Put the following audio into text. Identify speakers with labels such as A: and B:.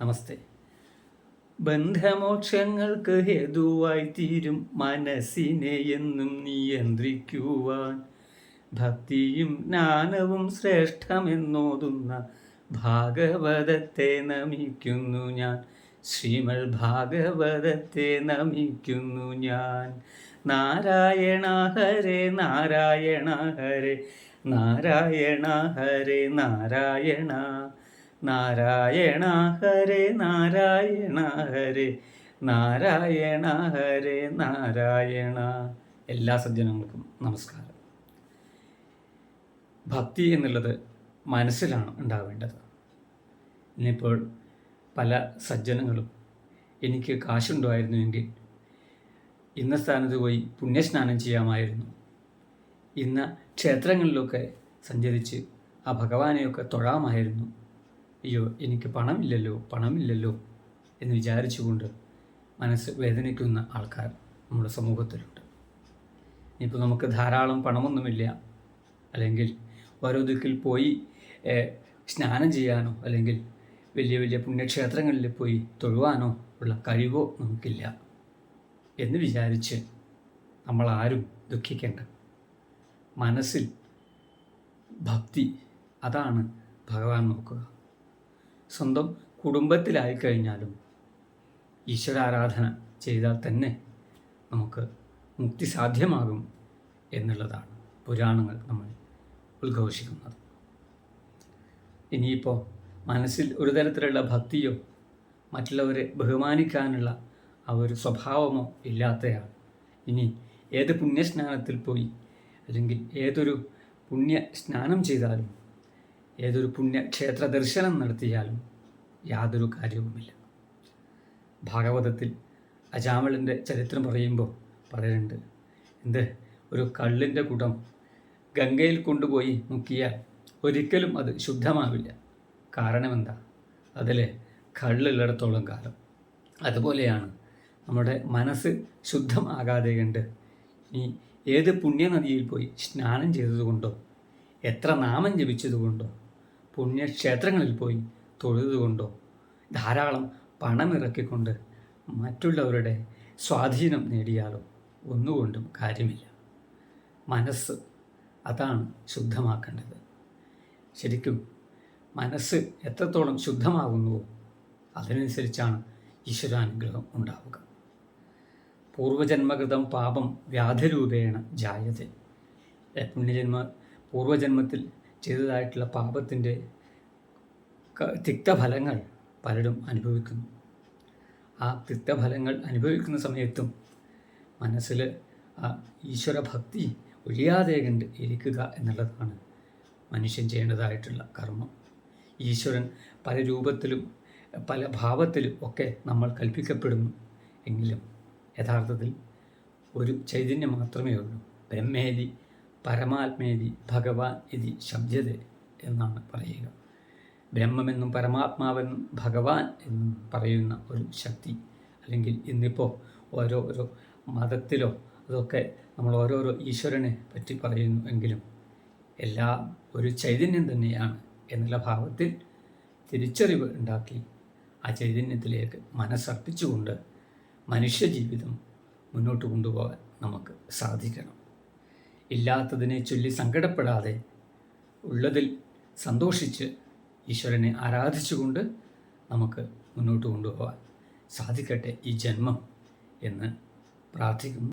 A: നമസ്തേ. ബന്ധമോക്ഷങ്ങൾക്ക് ഹേതുവായി തീരും മനസ്സിനെ എന്നും നിയന്ത്രിക്കുവാൻ. ഭക്തിയും ജ്ഞാനവും ശ്രേഷ്ഠമെന്നോതുന്ന ഭാഗവതത്തെ നമിക്കുന്നു ഞാൻ. ശ്രീമൽ ഭാഗവതത്തെ നമിക്കുന്നു ഞാൻ. നാരായണ ഹരേ നാരായണ ഹരേ നാരായണ ഹരേ നാരായണ നാരായണ ഹരേ നാരായണ ഹരേ നാരായണ ഹരേ നാരായണ. എല്ലാ സജ്ജനങ്ങൾക്കും നമസ്കാരം. ഭക്തി എന്നുള്ളത് മനസ്സിലാണ് ഉണ്ടാവേണ്ടത്. ഇന്നിപ്പോൾ പല സജ്ജനങ്ങളും എനിക്ക് കാശുണ്ടായിരുന്നുവെങ്കിൽ ഇന്ന സ്ഥാനത്ത് പോയി പുണ്യസ്നാനം ചെയ്യാമായിരുന്നു. ഇന്ന ക്ഷേത്രങ്ങളിലൊക്കെ സഞ്ചരിച്ച് ആ ഭഗവാനെയൊക്കെ തൊഴാമായിരുന്നു. അയ്യോ എനിക്ക് പണമില്ലല്ലോ പണമില്ലല്ലോ എന്ന് വിചാരിച്ചുകൊണ്ട് മനസ്സ് വേദനിക്കുന്ന ആൾക്കാർ നമ്മുടെ സമൂഹത്തിലുണ്ട്. ഇനിയിപ്പോൾ നമുക്ക് ധാരാളം പണമൊന്നുമില്ല. അല്ലെങ്കിൽ ഓരോ ദിക്കിൽ പോയി സ്നാനം ചെയ്യാനോ അല്ലെങ്കിൽ വലിയ വലിയ പുണ്യക്ഷേത്രങ്ങളിൽ പോയി തൊഴുവാനോ ഉള്ള കഴിവോ നമുക്കില്ല എന്ന് വിചാരിച്ച് നമ്മൾ ആരും ദുഃഖിക്കേണ്ട. മനസ്സിൽ ഭക്തി അതാണ് ഭഗവാൻ നോക്കുക. സ്വന്തം കുടുംബത്തിലായി കഴിഞ്ഞാലും ഈശ്വരാരാധന ചെയ്താൽ തന്നെ നമുക്ക് മുക്തി സാധ്യമാകും എന്നുള്ളതാണ് പുരാണങ്ങൾ നമ്മൾ ഉദ്ഘോഷിക്കുന്നത്. ഇനിയിപ്പോൾ മനസ്സിൽ ഒരു തരത്തിലുള്ള ഭക്തിയോ മറ്റുള്ളവരെ ബഹുമാനിക്കാനുള്ള ആ ഒരു സ്വഭാവമോ ഇല്ലാത്തയാൾ ഇനി ഏത് പുണ്യസ്നാനത്തിൽ പോയി അല്ലെങ്കിൽ ഏതൊരു പുണ്യ സ്നാനം ചെയ്താലും ഏതൊരു പുണ്യക്ഷേത്ര ദർശനം നടത്തിയാലും യാതൊരു കാര്യവുമില്ല. ഭാഗവതത്തിൽ അജാമളിന്റെ ചരിത്രം പറയുമ്പോൾ പറയുന്നുണ്ട് എന്ത്? ഒരു കള്ളിന്റെ കുടം ഗംഗയിൽ കൊണ്ടുപോയി മുക്കിയാൽ ഒരിക്കലും അത് ശുദ്ധമാവില്ല. കാരണമെന്താ? അതിൽ കള്ളുള്ളിടത്തോളം കാലം. അതുപോലെയാണ് നമ്മുടെ മനസ്സ് ശുദ്ധമാകാതെ കണ്ട് ഇനി ഏത് പുണ്യനദിയിൽ പോയി സ്നാനം ചെയ്തതുകൊണ്ടോ എത്ര നാമം ജപിച്ചതുകൊണ്ടോ പുണ്യക്ഷേത്രങ്ങളിൽ പോയി തൊഴുതുകൊണ്ടോ ധാരാളം പണമിറക്കിക്കൊണ്ട് മറ്റുള്ളവരുടെ സ്വാധീനം നേടിയാലോ? ഒന്നുകൊണ്ടും കാര്യമില്ല. മനസ്സ് അതാണ് ശുദ്ധമാക്കേണ്ടത്. ശരിക്കും മനസ്സ് എത്രത്തോളം ശുദ്ധമാകുന്നുവോ അതിനനുസരിച്ചാണ് ഈശ്വരാനുഗ്രഹം ഉണ്ടാവുക. പൂർവജന്മകൃതം പാപം വ്യാധരൂപേണ ജായത്തെ ഏ, പുണ്യജന്മ പൂർവജന്മത്തിൽ ചെയ്തതായിട്ടുള്ള പാപത്തിന്റെ തിക്തഫലങ്ങൾ പലരും അനുഭവിക്കുന്നു. ആ തിക്തഫലങ്ങൾ അനുഭവിക്കുന്ന സമയത്തും മനസ്സിൽ ആ ഈശ്വരഭക്തി ഒഴിയാതെ കണ്ട് ഇരിക്കുക എന്നുള്ളതാണ് മനുഷ്യൻ ചെയ്യേണ്ടതായിട്ടുള്ള കർമ്മം. ഈശ്വരൻ പല രൂപത്തിലും പല ഭാവത്തിലും ഒക്കെ നമ്മൾ കൽപ്പിക്കപ്പെടുന്നു എങ്കിലും യഥാർത്ഥത്തിൽ ഒരു ചൈതന്യം മാത്രമേ ഉള്ളൂ. ബ്രഹ്മേതി പരമാത്മേതി ഭഗവാൻ ഇതി ശബ്ദത എന്നാണ് പറയുക. ബ്രഹ്മമെന്നും പരമാത്മാവെന്നും ഭഗവാൻ എന്നും പറയുന്ന ഒരു ശക്തി. അല്ലെങ്കിൽ ഇന്നിപ്പോൾ ഓരോരോ മതത്തിലോ അതൊക്കെ നമ്മൾ ഓരോരോ ഈശ്വരനെ പറ്റി പറയുന്നു എങ്കിലും എല്ലാം ഒരു ചൈതന്യം തന്നെയാണ് എന്നുള്ള ഭാവത്തിൽ തിരിച്ചറിവ് ഉണ്ടാക്കി ആ ചൈതന്യത്തിലേക്ക് മനസ്സർപ്പിച്ചുകൊണ്ട് മനുഷ്യജീവിതം മുന്നോട്ട് കൊണ്ടുപോകാൻ നമുക്ക് സാധിക്കണം. ഇല്ലാത്തതിനെ ചൊല്ലി സങ്കടപ്പെടാതെ ഉള്ളതിൽ സന്തോഷിച്ച് ഈശ്വരനെ ആരാധിച്ചുകൊണ്ട് നമുക്ക് മുന്നോട്ട് കൊണ്ടുപോകാൻ സാധിക്കട്ടെ ഈ ജന്മം എന്ന് പ്രാർത്ഥിക്കുന്നു.